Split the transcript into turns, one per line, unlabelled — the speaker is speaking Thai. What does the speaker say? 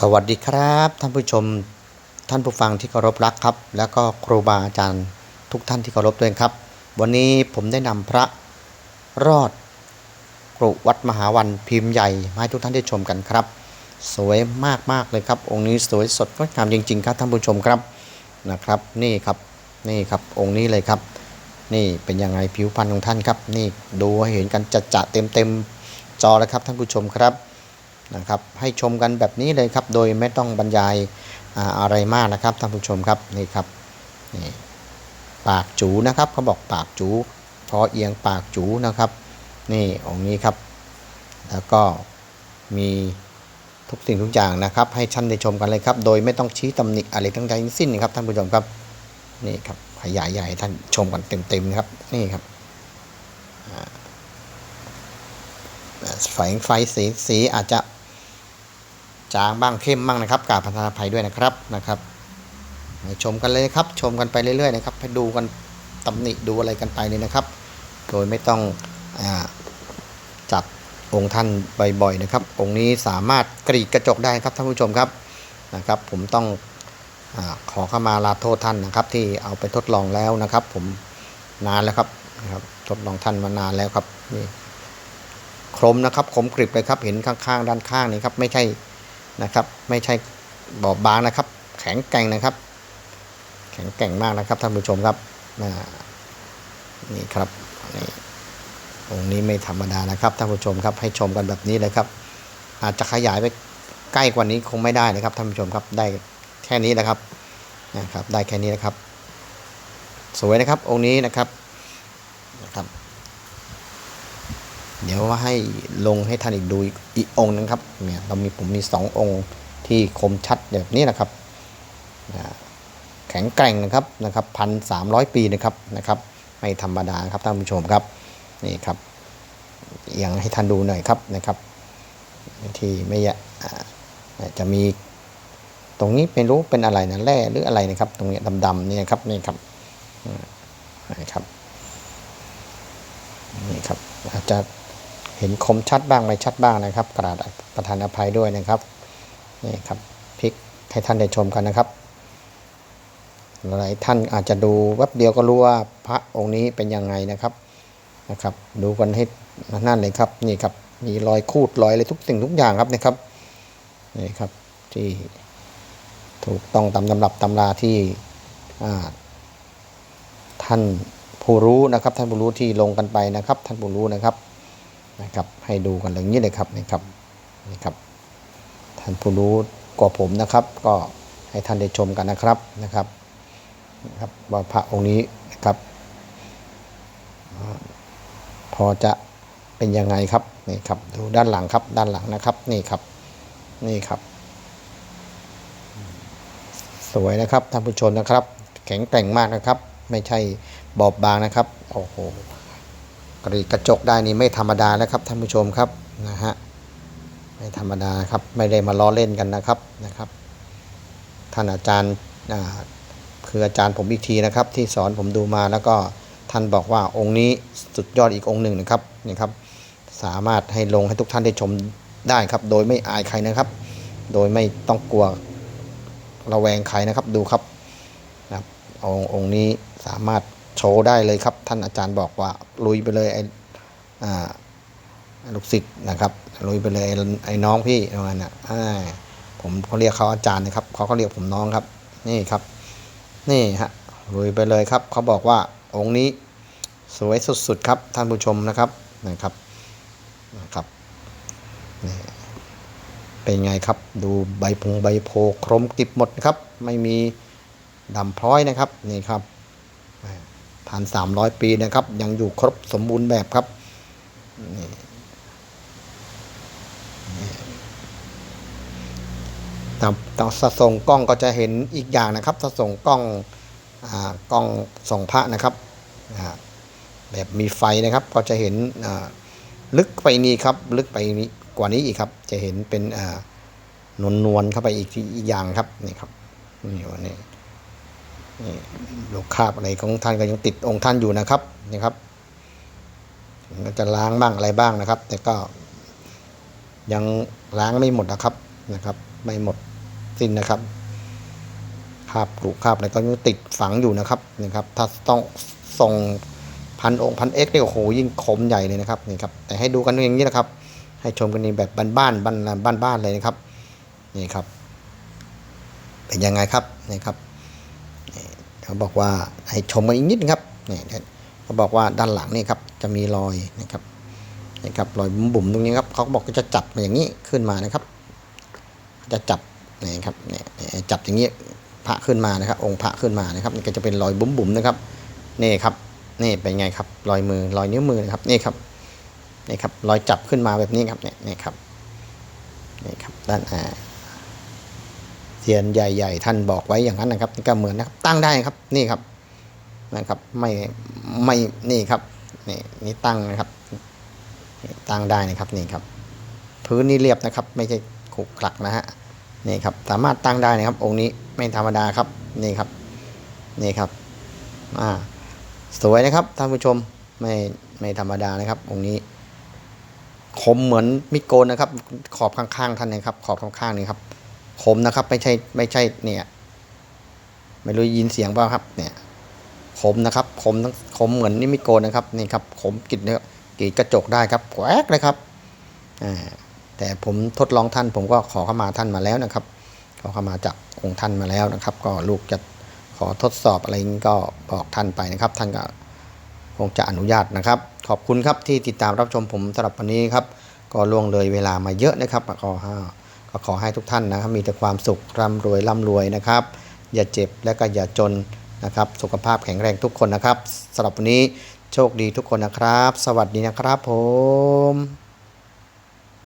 สวัสดีครับท่านผู้ชมท่านผู้ฟังที่เคารพรักครับ แล้วก็ครูบาอาจารย์ทุกท่านที่เคารพด้วยครับ วันนี้ผมได้นำพระรอดกรุวัดมหาวันพิมพ์ใหญ่มาให้ทุกท่านได้ชมกันครับ สวยมากมากเลยครับ องค์นี้สวยสดงดงามจริง ๆ ครับท่านผู้ชมครับนะครับ นี่ครับนี่ครับองค์นี้เลยครับ นี่เป็นยังไงผิวพรรณของท่านครับ นี่ดูให้เห็นกันจะจะๆเต็มเต็มๆจอแล้วครับท่านผู้ชมครับ นะครับให้ชมกันแบบนี้เลยครับ โดยไม่ต้องบรรยายอะไรมากนะครับท่านผู้ชมครับนี่ครับนี่ปากจูนะครับเขาบอกปากจูพอเอียงปากจูนะครับ นี่องค์นี้ครับ แล้วก็มีทุกสิ่งทุกอย่างนะครับ ให้ท่านได้ชมกันเลยครับ โดยไม่ต้องชี้ตำหนิอะไรทั้งใดทั้งสิ้นครับท่านผู้ชมครับนี่ครับขยายใหญ่ให้ท่านชมกันเต็มๆนะครับนี่ครับไฟไฟสีสีอาจจะ จางบ้างเข้มบ้างนะครับกาบพัฒนาภัยด้วยนะครับนะครับชมกันเลยครับ ชมกันไปเรื่อยๆนะครับให้ดูกันตำหนิดูอะไรกันไปเลยนะครับ โดยไม่ต้องอจับองค์ท่านบ่อยๆนะครับ องค์นี้สามารถกรีดกระจกได้ครับท่านผู้ชมครับนะครับ ผมต้องอขอเข้ามาลาโทษท่านนะครับ ที่เอาไปทดลองแล้วนะครับ ผมนานแล้วครับนะครับทดลองท่านมานานแล้วครับนี่คมนะครับคมกริบเลยครับเห็นข้างๆ ด้านข้างนี่ครับไม่ใช่ นะครับ ไม่ใช่บอบบางนะครับ แข็งแกร่งนะครับ แข็งแกร่งมากนะครับท่านผู้ชมครับนี่ครับนี่องค์นี้ไม่ธรรมดานะครับท่านผู้ชมครับให้ชมกันแบบนี้เลยครับ อาจจะขยายไปใกล้กว่านี้คงไม่ได้นะครับท่านผู้ชมครับได้แค่นี้นะครับนะครับ ได้แค่นี้นะครับ สวยนะครับองค์นี้นะครับนะครับ เดี๋ยวให้ลงให้ท่านอีกดูอีกองนึงครับเนี่ยเรามีผมมีสององค์ที่คมชัดแบบนี้นะครับแข็งแกร่งนะครับนะครับพันสามร้อยปีนะครับนะครับไม่ธรรมดาครับท่านผู้ชมครับนี่ครับเอียงให้ท่านดูหน่อยครับนะครับที่ไม่ยะอ่าจะมีตรงนี้ไม่รู้เป็นอะไรนะแร่หรืออะไรนะครับ ตรงนี้ดำๆเนี่ยครับนี่ครับอืมนะครับนี่ครับอาจจะ เห็นคมชัดบ้างไม่ชัดบ้างนะครับกราดประธานอภัยด้วยนะครับนี่ครับพลิกให้ท่านได้ชมกันนะครับหลายท่านอาจจะดูแวบเดียวก็รู้ว่าพระองค์นี้เป็นยังไงนะครับนะครับ ดูกันให้นั่นเลยครับนี่ครับมีรอยคูดรอยอะไรทุกสิ่งทุกอย่างครับนะครับนี่ครับที่ถูกต้องตามตำรับตำราที่ท่านผู้รู้นะครับ ท่านผู้รู้ที่ลงกันไปนะครับ ท่านผู้รู้นะครับ นะครับให้ดูกันอย่างนี้เลยครับนี่ครับนี่ครับท่านผู้รู้กว่าผมนะครับ ก็ให้ท่านได้ชมกันนะครับนะครับนะครับว่าพระองค์นี้นะครับพอจะเป็นยังไงครับนี่ครับดูด้านหลังครับด้านหลังนะครับนี่ครับนี่ครับ สวยนะครับท่านผู้ชมนะครับ แข็งแกร่งมากนะครับ ไม่ใช่บอบบางนะครับโอ้โห กรีดกระจกได้นี่ไม่ธรรมดาแล้วครับท่านผู้ชมครับนะฮะไม่ธรรมดาครับไม่ได้มาล้อเล่นกันนะครับนะครับ ท่านอาจารย์คืออาจารย์ผมอีกทีนะครับ ที่สอนผมดูมาแล้วก็ท่านบอกว่าองค์นี้สุดยอดอีกองค์หนึ่งนะครับนี่ครับสามารถให้ลงให้ทุกท่านได้ชมได้ครับ โดยไม่อายใครนะครับ โดยไม่ต้องกลัวระแวงใครนะครับดูครับนะครับองค์นี้สามารถ โชว์ได้เลยครับ ท่านอาจารย์บอกว่าลุยไปเลยไอ้อ่าลูกศิษย์นะครับ ลุยไปเลยไอ้น้องพี่ประมาณน่ะผมเขาเรียกเขาอาจารย์นะครับเขาก็เรียกผมน้องครับ นี่ครับ นี่ฮะลุยไปเลยครับเขาบอกว่าองค์นี้สวยสุดๆครับท่านผู้ชมนะครับนะครับนะครับนี่เป็นไงครับดูใบพงใบโพครมกริบหมดครับ ไม่มีดำพร้อยนะครับนี่ครับ ผ่านสามร้อยปีนะครับ ยังอยู่ครบสมบูรณ์แบบครับนี่นี่แต่ต่ถ้าส่งกล้องก็จะเห็นอีกอย่างนะครับส่งกล้องอกล้องส่องพระนะครับแบบมีไฟนะครับก็จะเห็นลึกไปนี้ครับ ลึกไปนี้กว่านี้อีกครับ จะเห็นเป็นนวลนวลๆเข้าไปอีกทีอีกอย่างครับนี่ครับนี่วันนี้ นี่โลกคาบอะไรของท่านก็ยังติดองค์ท่านอยู่นะครับนี่ครับก็จะล้างบ้างอะไรบ้างนะครับ แต่ก็ยังล้างไม่หมดนะครับนะครับ ไม่หมดสิ้นนะครับคาบกรุคาบอะไรก็ยังติดฝังอยู่นะครับนี่ครับ ถ้าต้องส่งพันองค์พันเอ็กนี่โอ้โหยิ่งคมใหญ่เลยนะครับนี่ครับแต่ให้ดูกันอย่างนี้นะครับ ให้ชมกันในแบบบ้านๆบ้านบ้านบ้านๆเลยนะครับนี่ครับ เป็นยังไงครับนี่ครับ เขาบอกว่าให้ชมกันอีกนิดนึงครับนี่เขาบอกว่าด้านหลังนี่ครับจะมีรอยนะครับนี่ครับรอยบุ๋มๆตรงนี้ครับเขาบอกก็จะจับมาอย่างนี้ขึ้นมานะครับ จะจับนี่ครับนี่นี่จับอย่างนี้พระขึ้นมานะครับ องค์พระขึ้นมานะครับนี่ก็จะเป็นรอยบุ๋มๆนะครับนี่ครับนี่เป็นไงครับรอยมือรอยนิ้วมือนะครับนี่ครับนี่ครับรอยจับขึ้นมาแบบนี้ครับเนี่ยนี่ครับนี่ครับด้านอ่า ทียนใหญ่ ๆ ท่านบอกไว้อย่างนั้นนะครับก็เหมือนนะครับตั้งได้ครับนี่ครับนะครับไม่ไม่นี่ครับนี่นี่ตั้งนะครับ ตั้งได้นะครับนี่ครับ พื้นนี่เรียบนะครับ ไม่ใช่ขรุขระนะฮะนี่ครับสามารถตั้งได้นะครับ องค์นี้ไม่ธรรมดาครับนี่ครับนี่ครับอ่าสวยนะครับท่านผู้ชมไม่ไม่ธรรมดานะครับ องค์นี้คมเหมือนมิโกนนะครับ ขอบข้างๆท่านนะครับ ขอบข้างๆนี่ครับ คมนะครับ ไม่ใช่ไม่ใช่เนี่ยไม่รู้ยินเสียงเปล่าครับ เนี่ยคมนะครับคมทั้งคมเหมือนนี่มิโกนนะครับนี่ครับคมกรีดเนี่ยกรีดกระจกได้ครับแกวกเลยครับอ่าแต่ผมทดลองท่านผมก็ขอเข้ามาท่านมาแล้วนะครับ ขอเข้ามาจากองค์ท่านมาแล้วนะครับ ก็ลูกจะขอทดสอบอะไรนี้ก็บอกท่านไปนะครับ ท่านก็คงจะอนุญาตนะครับ ขอบคุณครับที่ติดตามรับชมผมสำหรับวันนี้ครับ ก็ล่วงเลยเวลามาเยอะนะครับก็ขอ ก็ขอให้ทุกท่านนะครับมีแต่ความสุขร่ำรวยร่ำรวยนะครับ อย่าเจ็บและก็อย่าจนนะครับ สุขภาพแข็งแรงทุกคนนะครับสำหรับวันนี้โชคดีทุกคนนะครับ สวัสดีนะครับผม